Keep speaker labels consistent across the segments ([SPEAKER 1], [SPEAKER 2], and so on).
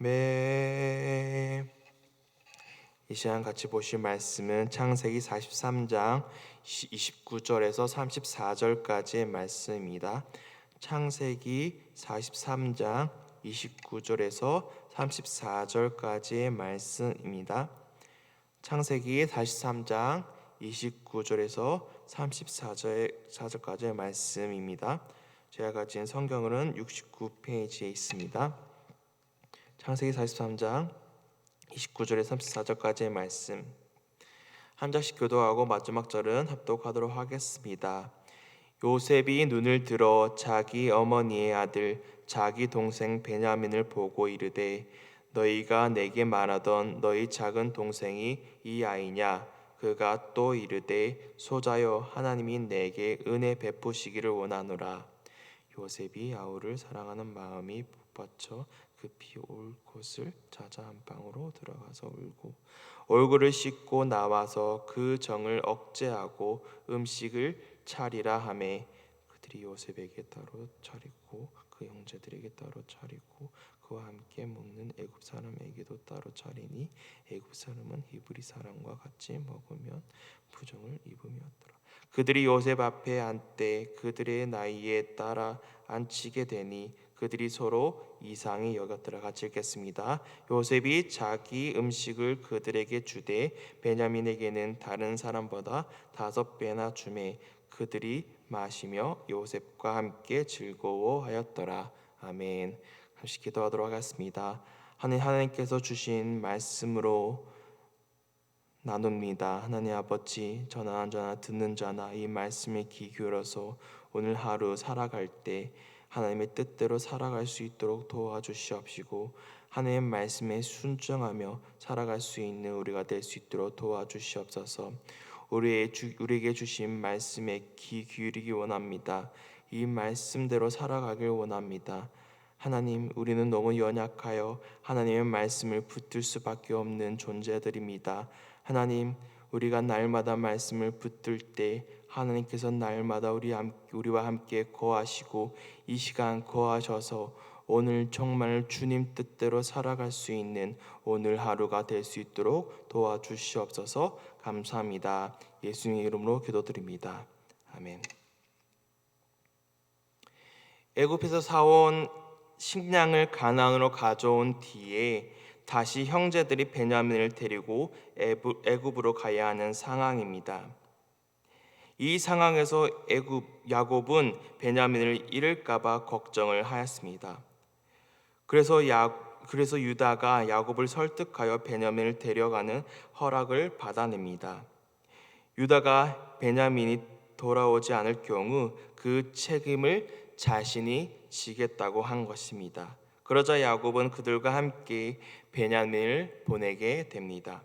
[SPEAKER 1] 아멘. 이 시간 같이 보실 말씀은 창세기 43장 29절에서 34절까지의 말씀입니다. 창세기 43장 29절에서 34절까지의 말씀입니다. 창세기 43장 29절에서 34절까지의 말씀입니다. 제가 가진 성경은 69페이지에 있습니다. 창세기 43장 29절에 34절까지의 말씀. 한 절씩 교도하고 마지막 절은 합독하도록 하겠습니다. 요셉이 눈을 들어 자기 어머니의 아들 자기 동생 베냐민을 보고 이르되 너희가 내게 말하던 너희 작은 동생이 이 아이냐? 그가 또 이르되 소자여 하나님이 내게 은혜 베푸시기를 원하노라. 요셉이 아우를 사랑하는 마음이 북 받쳐 급히 올 곳을 찾아 안방으로 들어가서 울고 얼굴을 씻고 나와서 그 정을 억제하고 음식을 차리라 하매 그들이 요셉에게 따로 차리고 그 형제들에게 따로 차리고 그와 함께 먹는 애굽 사람에게도 따로 차리니 애굽 사람은 히브리 사람과 같이 먹으면 부정을 입음이었더라. 그들이 요셉 앞에 앉되 그들의 나이에 따라 앉히게 되니 그들이 서로 이상히 여겼더라 같이 읽겠습니다. 요셉이 자기 음식을 그들에게 주되 베냐민에게는 다른 사람보다 다섯 배나 주매 그들이 마시며 요셉과 함께 즐거워하였더라. 아멘. 함께 기도하도록 하겠습니다. 하나님 하나님께서 주신 말씀으로 나눕니다. 하나님 아버지 전하 전하 듣는 자나 이 말씀에 귀 기울여서 오늘 하루 살아갈 때 하나님의 뜻대로 살아갈 수 있도록 도와주시옵시고 하나님의 말씀에 순종하며 살아갈 수 있는 우리가 될 수 있도록 도와주시옵소서. 우리의 주, 우리에게 주신 말씀에 귀 기울이기 원합니다. 이 말씀대로 살아가길 원합니다. 하나님, 우리는 너무 연약하여 하나님의 말씀을 붙들 수밖에 없는 존재들입니다. 하나님, 우리가 날마다 말씀을 붙들 때 하나님께서 날마다 우리 우리와 함께 거하시고 이 시간 거하셔서 오늘 정말 주님 뜻대로 살아갈 수 있는 오늘 하루가 될 수 있도록 도와주시옵소서 감사합니다. 예수님 이름으로 기도드립니다. 아멘. 애굽에서 사온 식량을 가나안으로 가져온 뒤에 다시 형제들이 베냐민을 데리고 애굽으로 가야 하는 상황입니다. 이 상황에서 애굽 야곱은 베냐민을 잃을까봐 걱정을 하였습니다. 그래서 야 그래서 유다가 야곱을 설득하여 베냐민을 데려가는 허락을 받아냅니다. 유다가 베냐민이 돌아오지 않을 경우 그 책임을 자신이 지겠다고 한 것입니다. 그러자 야곱은 그들과 함께 베냐민을 보내게 됩니다.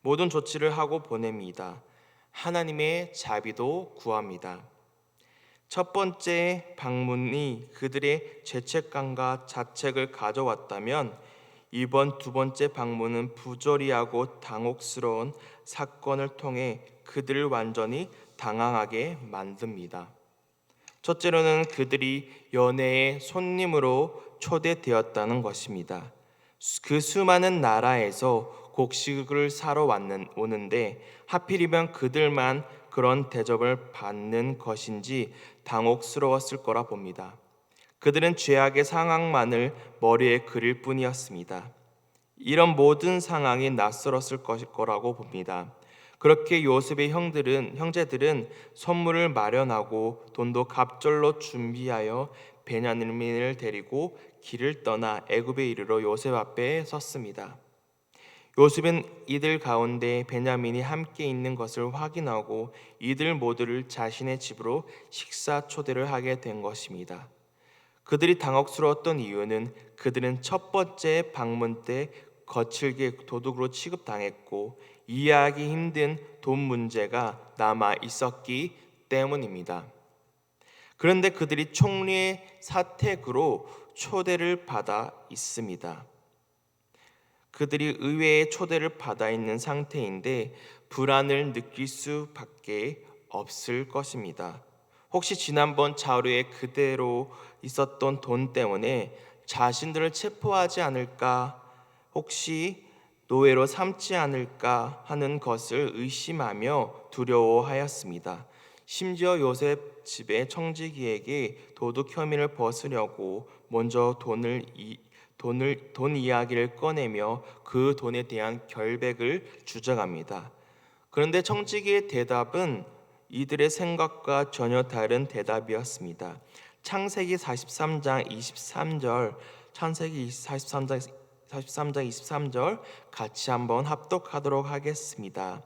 [SPEAKER 1] 모든 조치를 하고 보냅니다. 하나님의 자비도 구합니다. 첫 번째 방문이 그들의 죄책감과 자책을 가져왔다면 이번 두 번째 방문은 부조리하고 당혹스러운 사건을 통해 그들을 완전히 당황하게 만듭니다. 첫째로는 그들이 연애의 손님으로 초대되었다는 것입니다. 그 수많은 나라에서 곡식을 사러 왔는, 오는데 하필이면 그들만 그런 대접을 받는 것인지 당혹스러웠을 거라 봅니다. 그들은 죄악의 상황만을 머리에 그릴 뿐이었습니다. 이런 모든 상황이 낯설었을 것일 거라고 봅니다. 그렇게 요셉의 형들은 형제들은 선물을 마련하고 돈도 갑절로 준비하여 베냐민을 데리고 길을 떠나 애굽에 이르러 요셉 앞에 섰습니다. 요셉은 이들 가운데 베냐민이 함께 있는 것을 확인하고 이들 모두를 자신의 집으로 식사 초대를 하게 된 것입니다. 그들이 당혹스러웠던 이유는 그들은 첫 번째 방문 때 거칠게 도둑으로 취급당했고 이해하기 힘든 돈 문제가 남아 있었기 때문입니다. 그런데 그들이 총리의 사택으로 초대를 받아 있습니다. 그들이 의외의 초대를 받아 있는 상태인데 불안을 느낄 수밖에 없을 것입니다. 혹시 지난번 자료에 그대로 있었던 돈 때문에 자신들을 체포하지 않을까 혹시 노예로 삼지 않을까 하는 것을 의심하며 두려워하였습니다. 심지어 요셉 집의 청지기에게 도둑 혐의를 벗으려고 먼저 돈을 이, 돈을 돈 이야기를 꺼내며 그 돈에 대한 결백을 주장합니다. 그런데 청지기의 대답은 이들의 생각과 전혀 다른 대답이었습니다. 창세기 43장 23절, 창세기 43장 43장 23절 같이 한번 합독하도록 하겠습니다.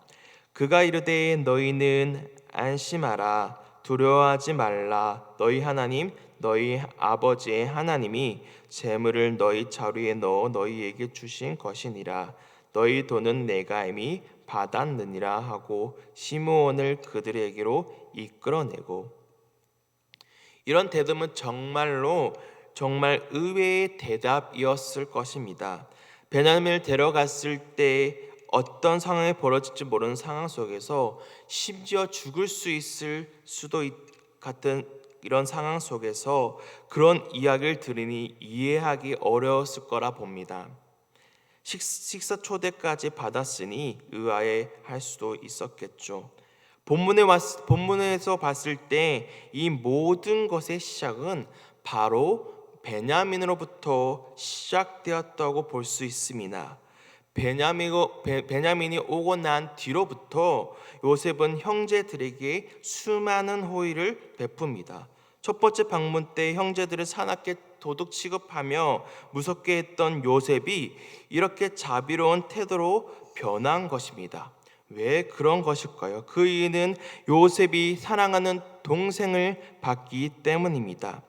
[SPEAKER 1] 그가 이르되 너희는 안심하라 두려워하지 말라 너희 하나님 너희 아버지의 하나님이 재물을 너희 자루에 넣어 너희에게 주신 것이니라 너희 돈은 내가 이미 받았느니라 하고 시므온을 그들에게로 이끌어내고 이런 대답은 정말로 정말 의외의 대답이었을 것입니다. 베냐민을 데려갔을 때 어떤 상황이 벌어질지 모르는 상황 속에서 심지어 죽을 수 있을 수도 있, 같은 이런 상황 속에서 그런 이야기를 들으니 이해하기 어려웠을 거라 봅니다. 식, 식사 초대까지 받았으니 의아해 할 수도 있었겠죠. 본문에 왔, 본문에서 봤을 때 이 모든 것의 시작은 바로 베냐민으로부터 시작되었다고 볼 수 있습니다. 베냐민이, 오고 난 뒤로부터 요셉은 형제들에게 수많은 호의를 베풉니다. 첫 번째 방문 때 형제들을 사납게 도둑 취급하며 무섭게 했던 요셉이 이렇게 자비로운 태도로 변한 것입니다. 왜 그런 것일까요? 그 이유는 요셉이 사랑하는 동생을 받기 때문입니다.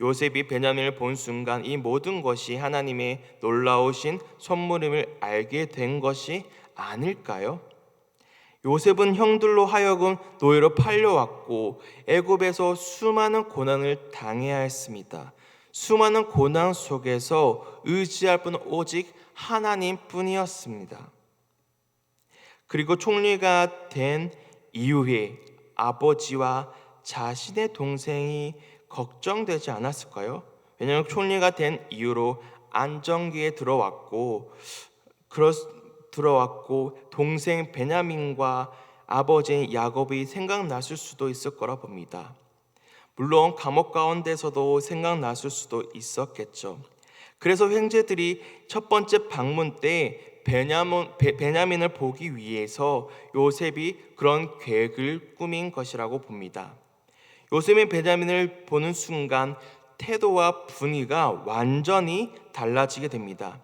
[SPEAKER 1] 요셉이 베냐민을 본 순간 이 모든 것이 하나님의 놀라우신 선물임을 알게 된 것이 아닐까요? 요셉은 형들로 하여금 노예로 팔려왔고 애굽에서 수많은 고난을 당해야 했습니다. 수많은 고난 속에서 의지할 분은 오직 하나님뿐이었습니다. 그리고 총리가 된 이후에 아버지와 자신의 동생이 걱정되지 않았을까요? 왜냐하면 총리가 된 이후로 안정기에 들어왔고 그렇 들어왔고 동생 베냐민과 아버지 야곱이 생각났을 수도 있을 거라 봅니다. 물론 감옥 가운데서도 생각났을 수도 있었겠죠. 그래서 형제들이 첫 번째 방문 때 베냐민, 베냐민을 보기 위해서 요셉이 그런 계획을 꾸민 것이라고 봅니다. 요셉이 베냐민을 보는 순간 태도와 분위기가 완전히 달라지게 됩니다.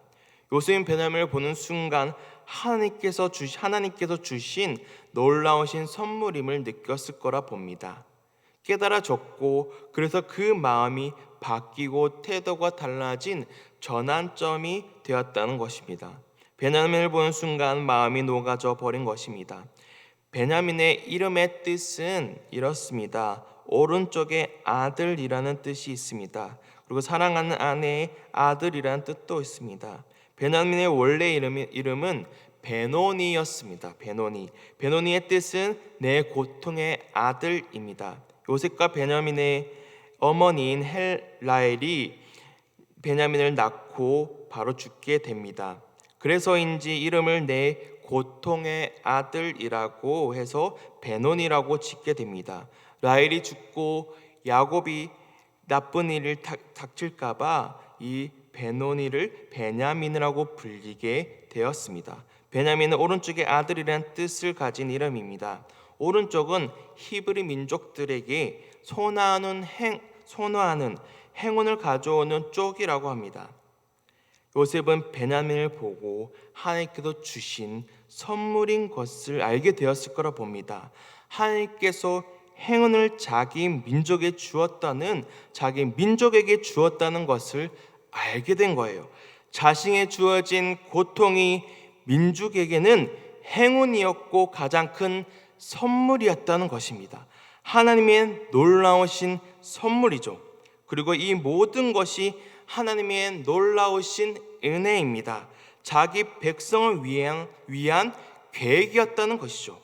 [SPEAKER 1] 요셉이 베냐민을 보는 순간 하나님께서 주 하나님께서 주신 놀라우신 선물임을 느꼈을 거라 봅니다. 깨달아졌고 그래서 그 마음이 바뀌고 태도가 달라진 전환점이 되었다는 것입니다. 베냐민을 보는 순간 마음이 녹아져 버린 것입니다. 베냐민의 이름의 뜻은 이렇습니다. 오른쪽에 아들이라는 뜻이 있습니다. 그리고 사랑하는 아내의 아들이라는 뜻도 있습니다. 베냐민의 원래 이름이, 이름은 베노니였습니다. 베노니. 베노니의 뜻은 내 고통의 아들입니다. 요셉과 베냐민의 어머니인 헬라엘이 베냐민을 낳고 바로 죽게 됩니다. 그래서인지 이름을 내 고통의 아들이라고 해서 베논이라고 짓게 됩니다. 라헬이 죽고 야곱이 나쁜 일을 닥칠까봐 이 베노니를 베냐민이라고 불리게 되었습니다. 베냐민은 오른쪽의 아들이라는 뜻을 가진 이름입니다. 오른쪽은 히브리 민족들에게 소나는 행, 선호하는 행운을 가져오는 쪽이라고 합니다. 요셉은 베냐민을 보고 하나님께서 주신 선물인 것을 알게 되었을 거라 봅니다. 하나님께서 행운을 자기 민족에 주었다는 자기 민족에게 주었다는 것을 알게 된 거예요. 자신에 주어진 고통이 민족에게는 행운이었고 가장 큰 선물이었다는 것입니다. 하나님의 놀라우신 선물이죠. 그리고 이 모든 것이 하나님의 놀라우신 은혜입니다. 자기 백성을 위한, 위한 계획이었다는 것이죠.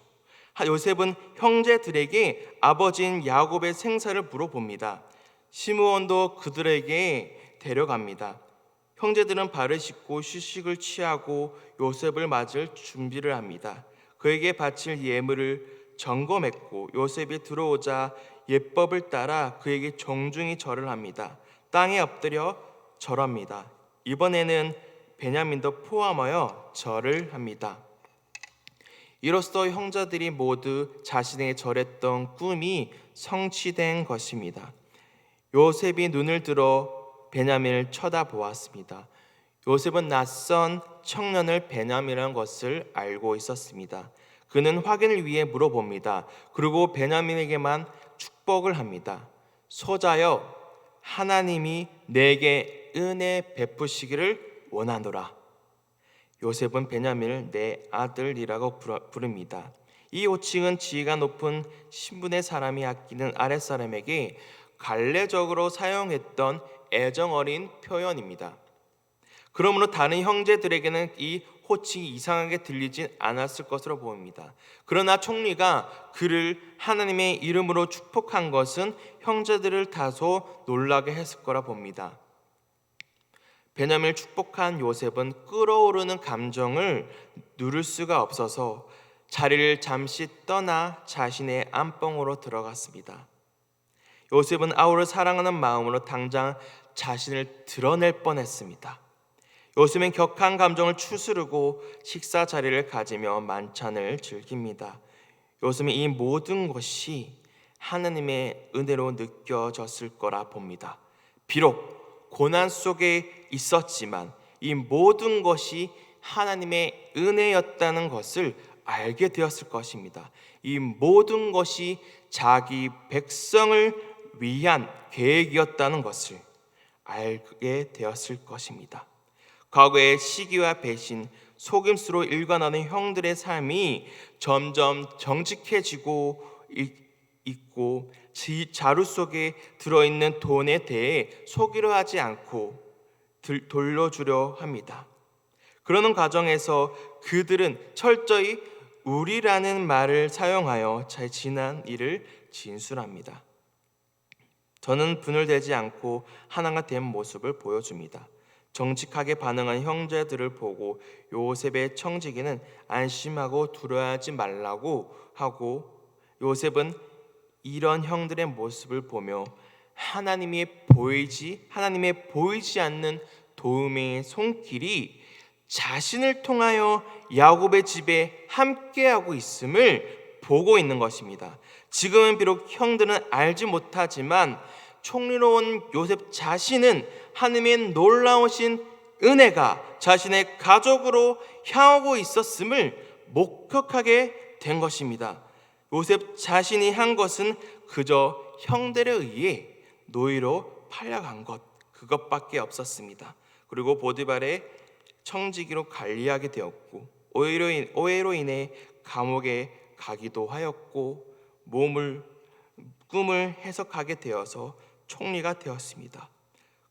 [SPEAKER 1] 요셉은 형제들에게 아버지인 야곱의 생사를 물어봅니다. 시므온도 그들에게 데려갑니다. 형제들은 발을 씻고 휴식을 취하고 요셉을 맞을 준비를 합니다. 그에게 바칠 예물을 점검했고 요셉이 들어오자 예법을 따라 그에게 정중히 절을 합니다. 땅에 엎드려 절합니다. 이번에는 베냐민도 포함하여 절을 합니다. 이로써 형제들이 모두 자신에게 절했던 꿈이 성취된 것입니다. 요셉이 눈을 들어 베냐민을 쳐다보았습니다. 요셉은 낯선 청년을 베냐민이라는 것을 알고 있었습니다. 그는 확인을 위해 물어봅니다. 그리고 베냐민에게만 축복을 합니다. 소자여 하나님이 내게 은혜 베푸시기를 원하노라. 요셉은 베냐민을 내 아들이라고 부릅니다. 이 호칭은 지위가 높은 신분의 사람이 아끼는 아랫사람에게 관례적으로 사용했던 애정 어린 표현입니다. 그러므로 다른 형제들에게는 이 호칭이 이상하게 들리진 않았을 것으로 보입니다. 그러나 총리가 그를 하나님의 이름으로 축복한 것은 형제들을 다소 놀라게 했을 거라 봅니다. 베냐민을 축복한 요셉은 끓어오르는 감정을 누를 수가 없어서 자리를 잠시 떠나 자신의 안방으로 들어갔습니다. 요셉은 아우를 사랑하는 마음으로 당장 자신을 드러낼 뻔했습니다. 요셉은 격한 감정을 추스르고 식사 자리를 가지며 만찬을 즐깁니다. 요셉은 이 모든 것이 하나님의 은혜로 느껴졌을 거라 봅니다. 비록 고난 속에 있었지만 이 모든 것이 하나님의 은혜였다는 것을 알게 되었을 것입니다. 이 모든 것이 자기 백성을 위한 계획이었다는 것을 알게 되었을 것입니다. 과거의 시기와 배신, 속임수로 일관하는 형들의 삶이 점점 정직해지고 있고 자루 속에 들어있는 돈에 대해 속이려 하지 않고 돌려주려 합니다. 그러는 과정에서 그들은 철저히 우리라는 말을 사용하여 잘 지난 일을 진술합니다. 저는 분열되지 않고 하나가 된 모습을 보여줍니다. 정직하게 반응한 형제들을 보고 요셉의 청지기는 안심하고 두려워하지 말라고 하고 요셉은 이런 형들의 모습을 보며 하나님의 보이지 하나님의 보이지 않는 도움의 손길이 자신을 통하여 야곱의 집에 함께하고 있음을 보고 있는 것입니다. 지금은 비록 형들은 알지 못하지만 총리로운 요셉 자신은 하나님의 놀라우신 은혜가 자신의 가족으로 향하고 있었음을 목격하게 된 것입니다. 요셉 자신이 한 것은 그저 형들에 의해 노예로 팔려간 것 그것밖에 없었습니다. 그리고 보디발의 청지기로 관리하게 되었고 오해로, 인, 오해로 인해 감옥에 가기도 하였고 몸을 꿈을 해석하게 되어서 총리가 되었습니다.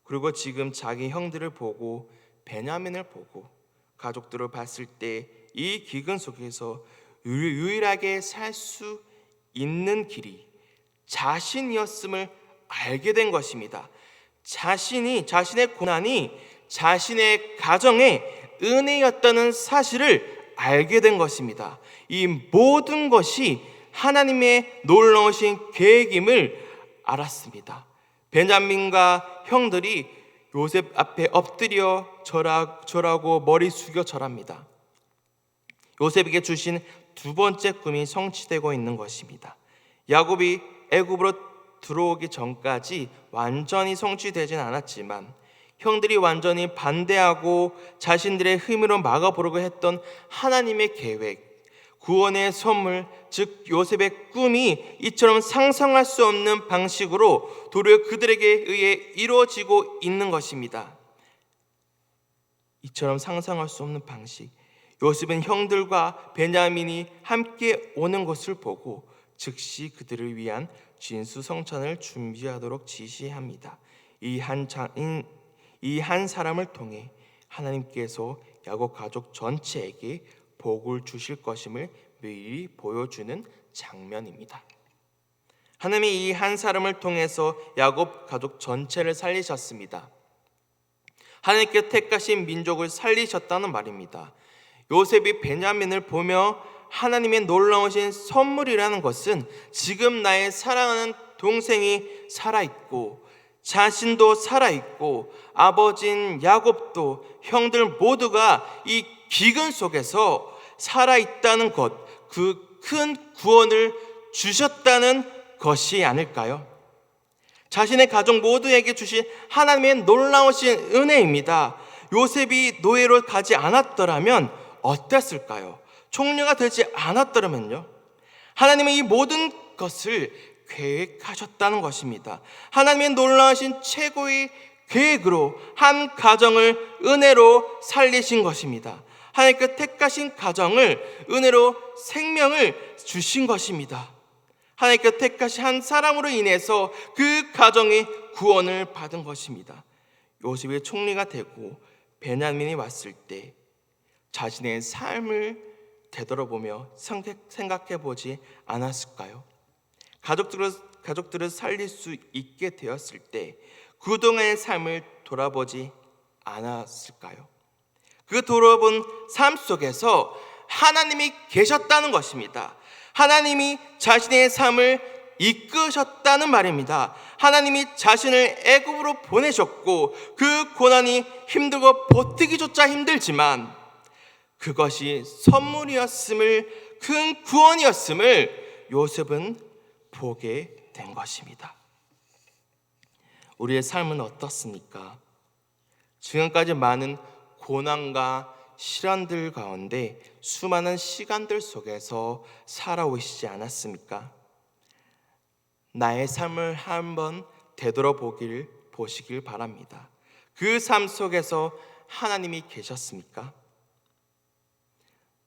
[SPEAKER 1] 그리고 지금 자기 형들을 보고 베냐민을 보고 가족들을 봤을 때 이 기근 속에서 유일하게 살 수 있는 길이 자신이었음을 알게 된 것입니다. 자신이 자신의 고난이 자신의 가정의 은혜였다는 사실을 알게 된 것입니다. 이 모든 것이 하나님의 놀라우신 계획임을 알았습니다. 베냐민과 형들이 요셉 앞에 엎드려 절하, 절하고 머리 숙여 절합니다. 요셉에게 주신 두 번째 꿈이 성취되고 있는 것입니다. 야곱이 애굽으로 들어오기 전까지 완전히 성취되진 않았지만 형들이 완전히 반대하고 자신들의 힘으로 막아보려고 했던 하나님의 계획, 구원의 선물, 즉 요셉의 꿈이 이처럼 상상할 수 없는 방식으로 도리어 그들에게 의해 이루어지고 있는 것입니다. 이처럼 상상할 수 없는 방식. 요셉은 형들과 베냐민이 함께 오는 것을 보고 즉시 그들을 위한 진수 성찬을 준비하도록 지시합니다. 이한 사람을 통해 하나님께서 야곱 가족 전체에게 복을 주실 것임을 미리 보여주는 장면입니다. 하나님이 이 한 사람을 통해서 야곱 가족 전체를 살리셨습니다. 하나님께 택하신 민족을 살리셨다는 말입니다. 요셉이 베냐민을 보며 하나님의 놀라우신 선물이라는 것은 지금 나의 사랑하는 동생이 살아있고 자신도 살아있고 아버진 야곱도 형들 모두가 이 기근 속에서 살아있다는 것, 그 큰 구원을 주셨다는 것이 아닐까요? 자신의 가족 모두에게 주신 하나님의 놀라우신 은혜입니다. 요셉이 노예로 가지 않았더라면 어땠을까요? 총리가 되지 않았더라면요? 하나님은 이 모든 것을 계획하셨다는 것입니다. 하나님의 놀라우신 최고의 계획으로 한 가정을 은혜로 살리신 것입니다. 하나님께 택하신 가정을 은혜로 생명을 주신 것입니다. 하나님께 택하신 한 사람으로 인해서 그 가정이 구원을 받은 것입니다. 요셉이 총리가 되고 베냐민이 왔을 때 자신의 삶을 되돌아보며 생각해 보지 않았을까요? 가족들을 가족들을 살릴 수 있게 되었을 때 그동안의 삶을 돌아보지 않았을까요? 그 돌아본 삶 속에서 하나님이 계셨다는 것입니다. 하나님이 자신의 삶을 이끄셨다는 말입니다. 하나님이 자신을 애굽으로 보내셨고 그 고난이 힘들고 버티기조차 힘들지만 그것이 선물이었음을 큰 구원이었음을 요셉은 보게 된 것입니다. 우리의 삶은 어떻습니까? 지금까지 많은 고난과 시련들 가운데 수많은 시간들 속에서 살아오시지 않았습니까? 나의 삶을 한번 되돌아보길 보시길 바랍니다. 그 삶 속에서 하나님이 계셨습니까?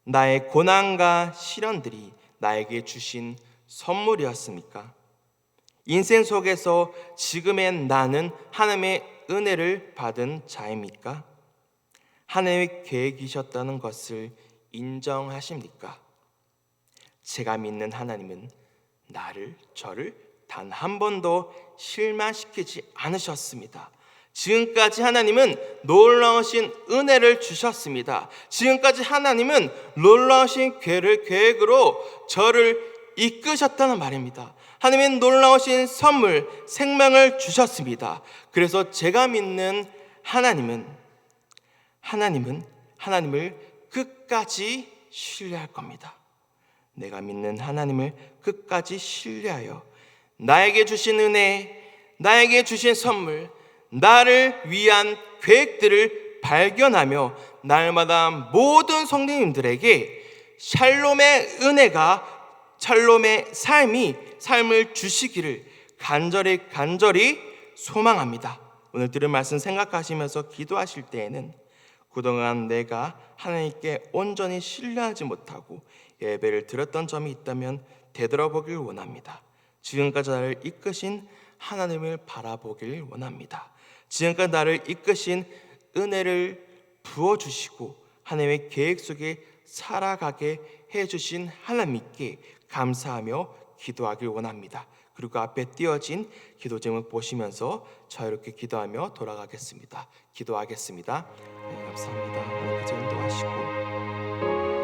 [SPEAKER 1] 나의 고난과 시련들이 나에게 주신 선물이었습니까? 인생 속에서 지금의 나는 하나님의 은혜를 받은 자입니까? 하나님의 계획이셨다는 것을 인정하십니까? 제가 믿는 하나님은 나를 저를 단 한 번도 실망시키지 않으셨습니다. 지금까지 하나님은 놀라우신 은혜를 주셨습니다. 지금까지 하나님은 놀라우신 계획을 계획으로 저를 이끄셨다는 말입니다. 하나님은 놀라우신 선물, 생명을 주셨습니다. 그래서 제가 믿는 하나님은 하나님은 하나님을 끝까지 신뢰할 겁니다. 내가 믿는 하나님을 끝까지 신뢰하여 나에게 주신 은혜, 나에게 주신 선물, 나를 위한 계획들을 발견하며 날마다 모든 성도님들에게 샬롬의 은혜가 샬롬의 삶이 삶을 주시기를 간절히 간절히 소망합니다. 오늘 들은 말씀 생각하시면서 기도하실 때에는 그동안 내가 하나님께 온전히 신뢰하지 못하고 예배를 드렸던 점이 있다면 되돌아보길 원합니다. 지금까지 나를 이끄신 하나님을 바라보길 원합니다. 지금까지 나를 이끄신 은혜를 부어주시고 하나님의 계획 속에 살아가게 해주신 하나님께 감사하며 기도하길 원합니다. 그리고 앞에 띄어진 기도 제목 보시면서 자유롭게 기도하며 돌아가겠습니다. 기도하겠습니다. 네, 감사합니다. 하나님께 전도하시고.